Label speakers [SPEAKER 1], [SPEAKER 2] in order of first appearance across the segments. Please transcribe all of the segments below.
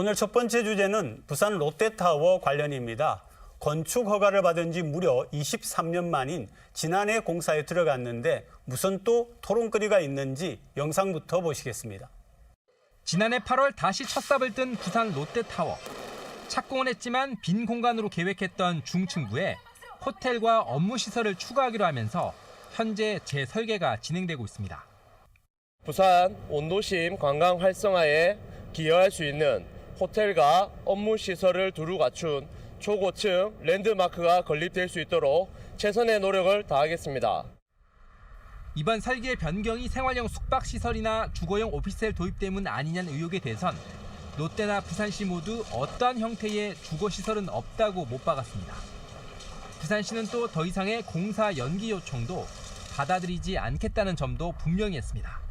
[SPEAKER 1] 오늘 첫 번째 주제는 부산 롯데타워 관련입니다. 건축 허가를 받은 지 무려 23년 만인 지난해 공사에 들어갔는데 무슨 또 토론거리가 있는지 영상부터 보시겠습니다.
[SPEAKER 2] 지난해 8월 다시 첫 삽을 뜬 부산 롯데타워. 착공은 했지만 빈 공간으로 계획했던 중층부에 호텔과 업무 시설을 추가하기로 하면서 현재 재설계가 진행되고 있습니다.
[SPEAKER 3] 부산 온도심 관광 활성화에 기여할 수 있는 호텔과 업무 시설을 두루 갖춘 초고층 랜드마크가 건립될 수 있도록 최선의 노력을 다하겠습니다.
[SPEAKER 2] 이번 설계 변경이 생활형 숙박 시설이나 주거용 오피스텔 도입 때문 아니냐는 의혹에 대해선 롯데나 부산시 모두 어떠한 형태의 주거 시설은 없다고 못 박았습니다. 부산시는 또 더 이상의 공사 연기 요청도 받아들이지 않겠다는 점도 분명히 했습니다.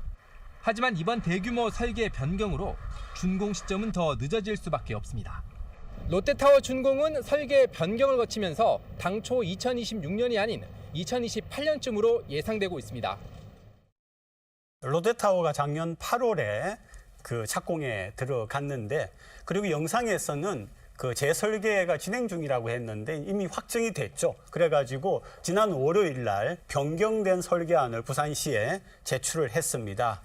[SPEAKER 2] 하지만 이번 대규모 설계 변경으로 준공 시점은 더 늦어질 수밖에 없습니다. 롯데타워 준공은 설계 변경을 거치면서 당초 2026년이 아닌 2028년쯤으로 예상되고 있습니다.
[SPEAKER 1] 롯데타워가 작년 8월에 그 착공에 들어갔는데 그리고 영상에서는 그 재설계가 진행 중이라고 했는데 이미 확정이 됐죠. 그래가지고 지난 월요일 날 변경된 설계안을 부산시에 제출을 했습니다.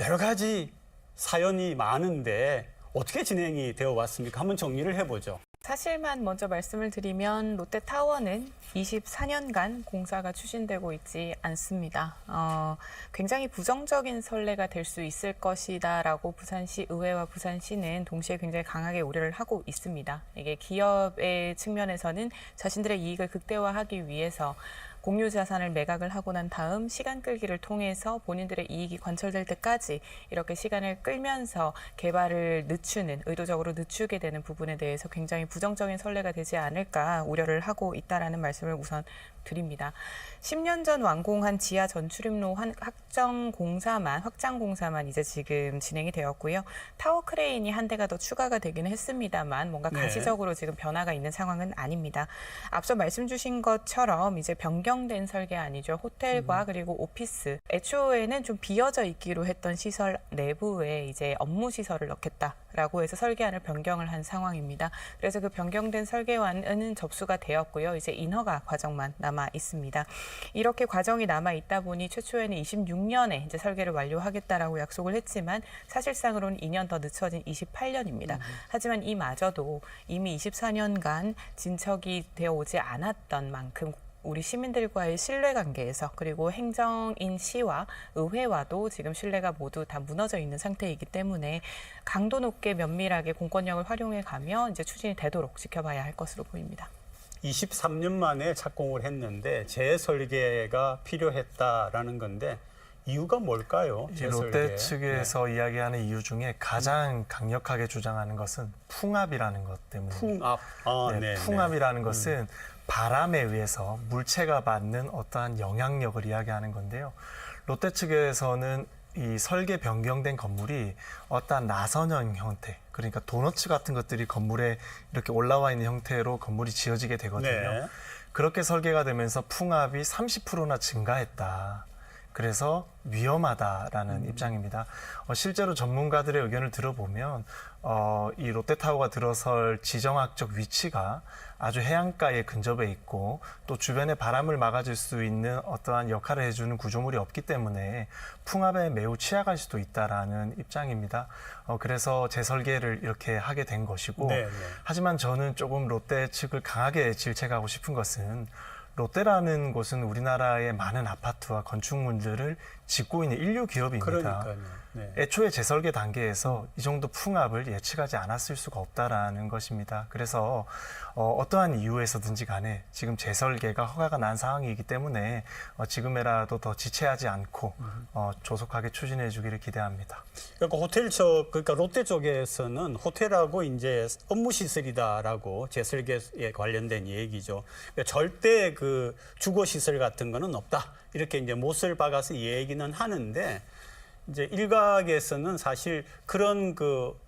[SPEAKER 1] 여러 가지 사연이 많은데 어떻게 진행이 되어 왔습니까? 한번 정리를 해보죠.
[SPEAKER 4] 사실만 먼저 말씀을 드리면 롯데타워는 24년간 공사가 추진되고 있지 않습니다. 어, 굉장히 부정적인 선례가 될 수 있을 것이다라고 부산시 의회와 부산시는 동시에 굉장히 강하게 우려를 하고 있습니다. 이게 기업의 측면에서는 자신들의 이익을 극대화하기 위해서 공유 자산을 매각을 하고 난 다음 시간 끌기를 통해서 본인들의 이익이 관철될 때까지 이렇게 시간을 끌면서 개발을 늦추는 의도적으로 늦추게 되는 부분에 대해서 굉장히 부정적인 선례가 되지 않을까 우려를 하고 있다라는 말씀을 우선 드립니다. 10년 전 완공한 지하 전출입로 한- 확정 공사만 확장 공사만 이제 지금 진행이 되었고요. 타워 크레인이 한 대가 더 추가가 되기는 했습니다만 뭔가
[SPEAKER 1] 네.
[SPEAKER 4] 가시적으로 지금 변화가 있는 상황은 아닙니다. 앞서 말씀 주신 것처럼 이제 변경된 설계안이죠. 호텔과 그리고 오피스. 애초에는 좀 비어져 있기로 했던 시설 내부에 이제 업무 시설을 넣겠다라고 해서 설계안을 변경을 한 상황입니다. 그래서 그 변경된 설계안은 접수가 되었고요. 이제 인허가 과정만 남아 있습니다. 이렇게 과정이 남아 있다 보니 최초에는 26년에 이제 설계를 완료하겠다라고 약속을 했지만 사실상으로는 2년 더 늦춰진 28년입니다. 하지만 이마저도 이미 24년간 진척이 되어 오지 않았던 만큼 우리 시민들과의 신뢰 관계에서 그리고 행정인 시와 의회와도 지금 신뢰가 모두 다 무너져 있는 상태이기 때문에 강도 높게 면밀하게 공권력을 활용해 가며 이제 추진이 되도록 지켜봐야 할 것으로 보입니다.
[SPEAKER 1] 23년 만에 착공을 했는데 재설계가 필요했다라는 건데 이유가 뭘까요? 재설계.
[SPEAKER 5] 롯데 측에서 이야기하는 이유 중에 가장 강력하게 주장하는 것은 풍압이라는 것 때문에
[SPEAKER 1] 풍압. 아,
[SPEAKER 5] 네,
[SPEAKER 1] 네,
[SPEAKER 5] 풍압이라는 것은 바람에 의해서 물체가 받는 어떠한 영향력을 이야기하는 건데요. 롯데 측에서는 이 설계 변경된 건물이 어떠한 나선형 형태, 그러니까 도너츠 같은 것들이 건물에 이렇게 올라와 있는 형태로 건물이 지어지게 되거든요.
[SPEAKER 1] 네.
[SPEAKER 5] 그렇게 설계가 되면서 풍압이 30%나 증가했다. 그래서 위험하다라는 입장입니다. 어, 실제로 전문가들의 의견을 들어보면 어, 이 롯데타워가 들어설 지정학적 위치가 아주 해안가에 근접해 있고 또 주변에 바람을 막아줄 수 있는 어떠한 역할을 해주는 구조물이 없기 때문에 풍압에 매우 취약할 수도 있다라는 입장입니다. 어, 그래서 재설계를 이렇게 하게 된 것이고
[SPEAKER 1] 네, 네.
[SPEAKER 5] 하지만 저는 조금 롯데 측을 강하게 질책하고 싶은 것은 롯데라는 곳은 우리나라의 많은 아파트와 건축물들을 짓고 있는 인류 기업입니다.
[SPEAKER 1] 그러니까요. 네.
[SPEAKER 5] 애초에 재설계 단계에서 이 정도 풍압을 예측하지 않았을 수가 없다라는 것입니다. 그래서 어, 떠한 이유에서든지 간에 지금 재설계가 허가가 난 상황이기 때문에 어, 지금이라도 더 지체하지 않고 어, 조속하게 추진해 주기를 기대합니다.
[SPEAKER 1] 그러니까 호텔 쪽 그러니까 롯데 쪽에서는 호텔하고 이제 업무 시설이다라고 재설계에 관련된 얘기죠. 그러니까 절대 그 주거 시설 같은 거는 없다. 이렇게 이제 못을 박아서 얘기는 하는데 이제 일각에서는 사실 그런 그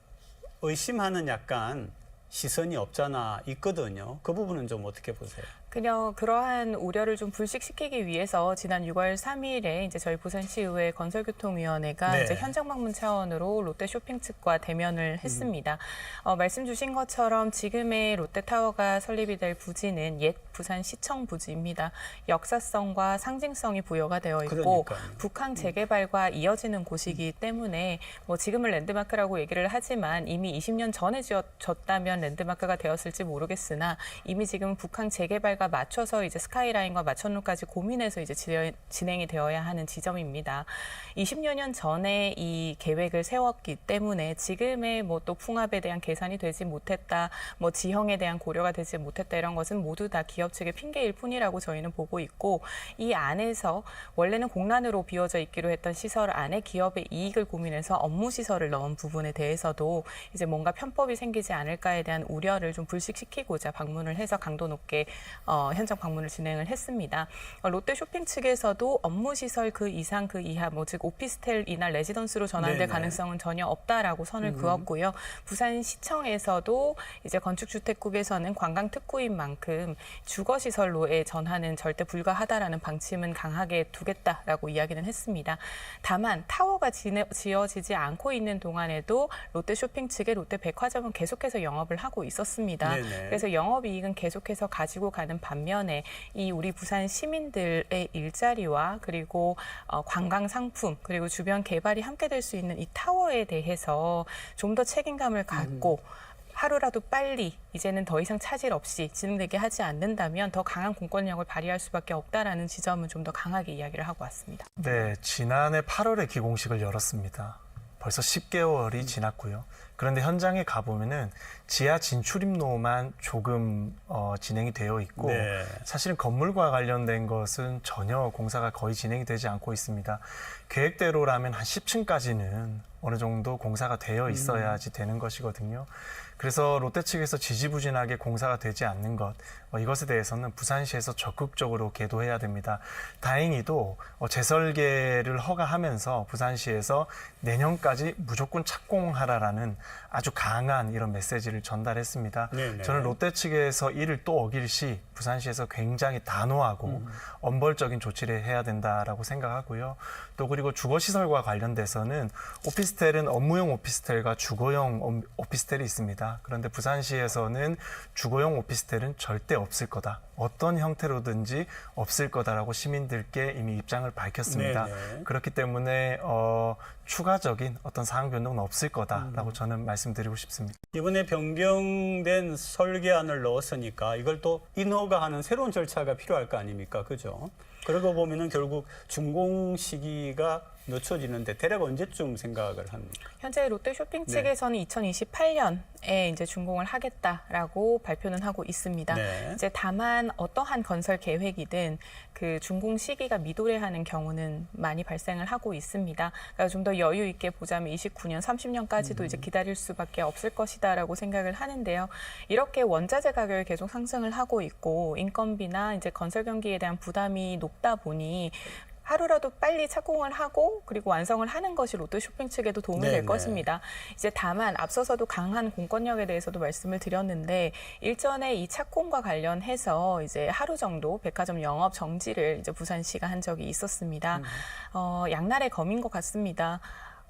[SPEAKER 1] 의심하는 약간 시선이 없잖아 있거든요. 그 부분은 좀 어떻게 보세요?
[SPEAKER 4] 그냥 그러한 우려를 좀 불식시키기 위해서 지난 6월 3일에 이제 저희 부산시의회 건설교통위원회가
[SPEAKER 1] 네.
[SPEAKER 4] 이제 현장 방문 차원으로 롯데 쇼핑 측과 대면을 했습니다. 어, 말씀 주신 것처럼 지금의 롯데타워가 설립이 될 부지는 옛 부산시청 부지입니다. 역사성과 상징성이 부여가 되어 있고
[SPEAKER 1] 그러니까요.
[SPEAKER 4] 북항 재개발과 이어지는 곳이기 때문에 뭐 지금은 랜드마크라고 얘기를 하지만 이미 20년 전에 지어졌다면 랜드마크가 되었을지 모르겠으나 이미 지금 북항 재개발과 맞춰서 이제 스카이라인과 마천루까지 고민해서 이제 지- 진행이 되어야 하는 지점입니다. 20여 년 전에 이 계획을 세웠기 때문에 지금의 뭐 또 풍압에 대한 계산이 되지 못했다, 뭐 지형에 대한 고려가 되지 못했다 이런 것은 모두 다 기업 측의 핑계일 뿐이라고 저희는 보고 있고 이 안에서 원래는 공란으로 비워져 있기로 했던 시설 안에 기업의 이익을 고민해서 업무 시설을 넣은 부분에 대해서도 이제 뭔가 편법이 생기지 않을까에 대한 우려를 좀 불식시키고자 방문을 해서 강도 높게 어, 현장 방문을 진행을 했습니다. 어, 롯데 쇼핑 측에서도 업무 시설 그 이상 그 이하 뭐 즉 오피스텔이나 레지던스로 전환될
[SPEAKER 1] 네네.
[SPEAKER 4] 가능성은 전혀 없다라고 선을 그었고요. 부산시청에서도 이제 건축주택국에서는 관광 특구인 만큼 주거 시설로의 전환은 절대 불가하다라는 방침은 강하게 두겠다라고 이야기는 했습니다. 다만 타워가 지내- 지어지지 않고 있는 동안에도 롯데 쇼핑 측의 롯데 백화점은 계속해서 영업을 하고 있었습니다.
[SPEAKER 1] 네네.
[SPEAKER 4] 그래서 영업 이익은 계속해서 가지고 가는 반면에 이 우리 부산 시민들의 일자리와 그리고 어, 관광 상품 그리고 주변 개발이 함께 될 수 있는 이 타워에 대해서 좀 더 책임감을 갖고 하루라도 빨리 이제는 더 이상 차질 없이 진행되게 하지 않는다면 더 강한 공권력을 발휘할 수밖에 없다라는 지점은 좀 더 강하게 이야기를 하고 왔습니다.
[SPEAKER 5] 네, 지난해 8월에 기공식을 열었습니다. 벌써 10개월이 지났고요. 그런데 현장에 가보면은 지하 진출입로만 조금 어, 진행이 되어 있고
[SPEAKER 1] 네.
[SPEAKER 5] 사실은 건물과 관련된 것은 전혀 공사가 거의 진행이 되지 않고 있습니다. 계획대로라면 한 10층까지는 어느 정도 공사가 되어 있어야지 되는 것이거든요. 그래서 롯데 측에서 지지부진하게 공사가 되지 않는 것 어, 이것에 대해서는 부산시에서 적극적으로 계도해야 됩니다. 다행히도 어, 재설계를 허가하면서 부산시에서 내년까지 무조건 착공하라라는 아주 강한 이런 메시지를 전달했습니다.
[SPEAKER 1] 네네.
[SPEAKER 5] 저는 롯데 측에서 이를 또 어길 시 부산시에서 굉장히 단호하고
[SPEAKER 1] 음.
[SPEAKER 5] 엄벌적인 조치를 해야 된다라고 생각하고요. 또 그리고 주거 시설과 관련돼서는 오피스텔은 업무용 오피스텔과 주거용 옴- 오피스텔이 있습니다. 그런데 부산시에서는 주거용 오피스텔은 절대 없을 거다. 어떤 형태로든지 없을 거다라고 시민들께 이미 입장을 밝혔습니다.
[SPEAKER 1] 네네.
[SPEAKER 5] 그렇기 때문에 어, 추가적인 어떤 사항 변동은 없을 거다라고
[SPEAKER 1] 음.
[SPEAKER 5] 저는 말씀드리고 싶습니다.
[SPEAKER 1] 이번에 변경된 설계안을 넣었으니까 이걸 또 인허가 하는 새로운 절차가 필요할 거 아닙니까? 그죠? 그러고 보면은 결국 준공 시기가 늦춰지는데 대략 언제쯤 생각을 합니까?
[SPEAKER 4] 현재 롯데 쇼핑
[SPEAKER 1] 네.
[SPEAKER 4] 측에서는 2028년에 이제 준공을 하겠다라고 발표는 하고 있습니다.
[SPEAKER 1] 네.
[SPEAKER 4] 이제 다만 어떠한 건설 계획이든 그 준공 시기가 미도래하는 경우는 많이 발생을 하고 있습니다. 그러니까 좀 더 여유 있게 보자면 29년, 30년까지도
[SPEAKER 1] 음.
[SPEAKER 4] 이제 기다릴 수밖에 없을 것이다라고 생각을 하는데요. 이렇게 원자재 가격이 계속 상승을 하고 있고 인건비나 이제 건설 경기에 대한 부담이 높다 보니 하루라도 빨리 착공을 하고 그리고 완성을 하는 것이 롯데 쇼핑 측에도 도움이
[SPEAKER 1] 네네.
[SPEAKER 4] 될 것입니다. 이제 다만 앞서서도 강한 공권력에 대해서도 말씀을 드렸는데 일전에 이 착공과 관련해서 이제 하루 정도 백화점 영업 정지를 이제 부산시가 한 적이 있었습니다. 어, 양날의 검인 것 같습니다.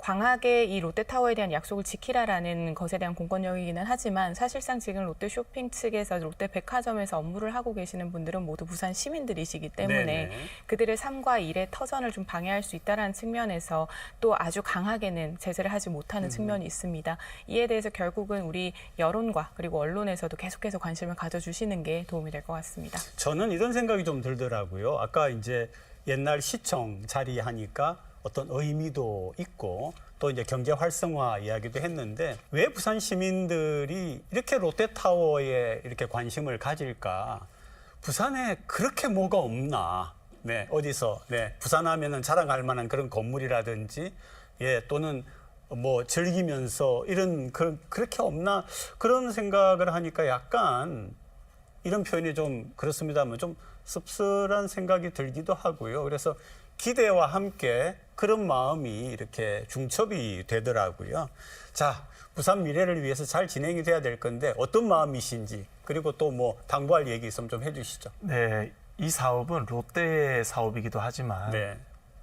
[SPEAKER 4] 광하게 이 롯데타워에 대한 약속을 지키라라는 것에 대한 공권력이기는 하지만 사실상 지금 롯데 쇼핑 측에서 롯데 백화점에서 업무를 하고 계시는 분들은 모두 부산 시민들이시기 때문에
[SPEAKER 1] 네네.
[SPEAKER 4] 그들의 삶과 일의 터전을 좀 방해할 수 있다라는 측면에서 또 아주 강하게는 제재를 하지 못하는 측면이 있습니다. 이에 대해서 결국은 우리 여론과 그리고 언론에서도 계속해서 관심을 가져주시는 게 도움이 될 것 같습니다.
[SPEAKER 1] 저는 이런 생각이 좀 들더라고요. 아까 이제 옛날 시청 자리 하니까 어떤 의미도 있고 또 이제 경제 활성화 이야기도 했는데 왜 부산 시민들이 이렇게 롯데타워에 이렇게 관심을 가질까? 부산에 그렇게 뭐가 없나? 네, 어디서 네, 부산 하면은 자랑할 만한 그런 건물이라든지 예, 또는 뭐 즐기면서 이런 그, 그렇게 없나 그런 생각을 하니까 약간 이런 표현이 좀 그렇습니다만 좀 씁쓸한 생각이 들기도 하고요. 그래서 기대와 함께 그런 마음이 이렇게 중첩이 되더라고요. 자, 부산 미래를 위해서 잘 진행이 돼야 될 건데 어떤 마음이신지 그리고 또 뭐 당부할 얘기 있으면 좀 해주시죠.
[SPEAKER 5] 네, 이 사업은 롯데의 사업이기도 하지만
[SPEAKER 1] 네.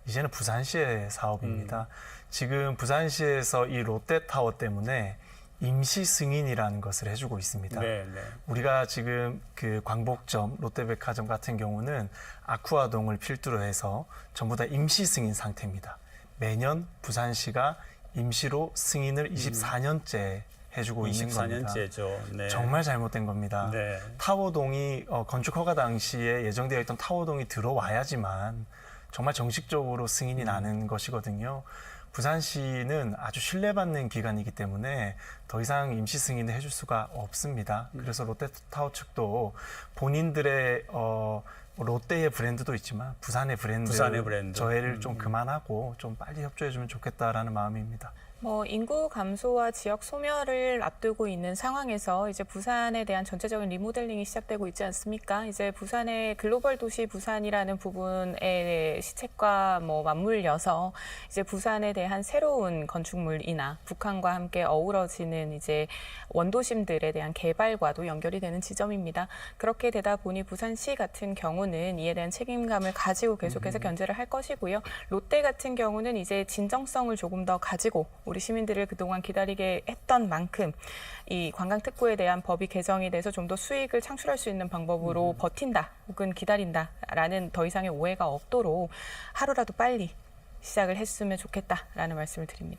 [SPEAKER 5] 이제는 부산시의 사업입니다. 지금 부산시에서 이 롯데타워 때문에 임시 승인이라는 것을 해주고 있습니다.
[SPEAKER 1] 네, 네.
[SPEAKER 5] 우리가 지금 그 광복점, 롯데백화점 같은 경우는 아쿠아동을 필두로 해서 전부 다 임시 승인 상태입니다. 매년 부산시가 임시로 승인을 24년째 해주고 있는 겁니다.
[SPEAKER 1] 24년째죠. 네.
[SPEAKER 5] 정말 잘못된 겁니다.
[SPEAKER 1] 네.
[SPEAKER 5] 타워동이 어, 건축 허가 당시에 예정되어 있던 타워동이 들어와야지만 정말 정식적으로 승인이 나는 것이거든요. 부산시는 아주 신뢰받는 기관이기 때문에 더 이상 임시 승인을 해줄 수가 없습니다. 그래서 롯데타워 측도 본인들의 어, 롯데의 브랜드도 있지만 부산의 브랜드,
[SPEAKER 1] 부산의 브랜드.
[SPEAKER 5] 저해를 좀 그만하고 좀 빨리 협조해주면 좋겠다라는 마음입니다.
[SPEAKER 4] 뭐 인구 감소와 지역 소멸을 앞두고 있는 상황에서 이제 부산에 대한 전체적인 리모델링이 시작되고 있지 않습니까? 이제 부산의 글로벌 도시 부산이라는 부분의 시책과 뭐 맞물려서 이제 부산에 대한 새로운 건축물이나 북한과 함께 어우러지는 이제 원도심들에 대한 개발과도 연결이 되는 지점입니다. 그렇게 되다 보니 부산시 같은 경우는 이에 대한 책임감을 가지고 계속해서 견제를 할 것이고요. 롯데 같은 경우는 이제 진정성을 조금 더 가지고 우리 시민들을 그동안 기다리게 했던 만큼 이 관광 특구에 대한 법이 개정이 돼서 좀 더 수익을 창출할 수 있는 방법으로 버틴다 혹은 기다린다라는 더 이상의 오해가 없도록 하루라도 빨리 시작을 했으면 좋겠다라는 말씀을 드립니다.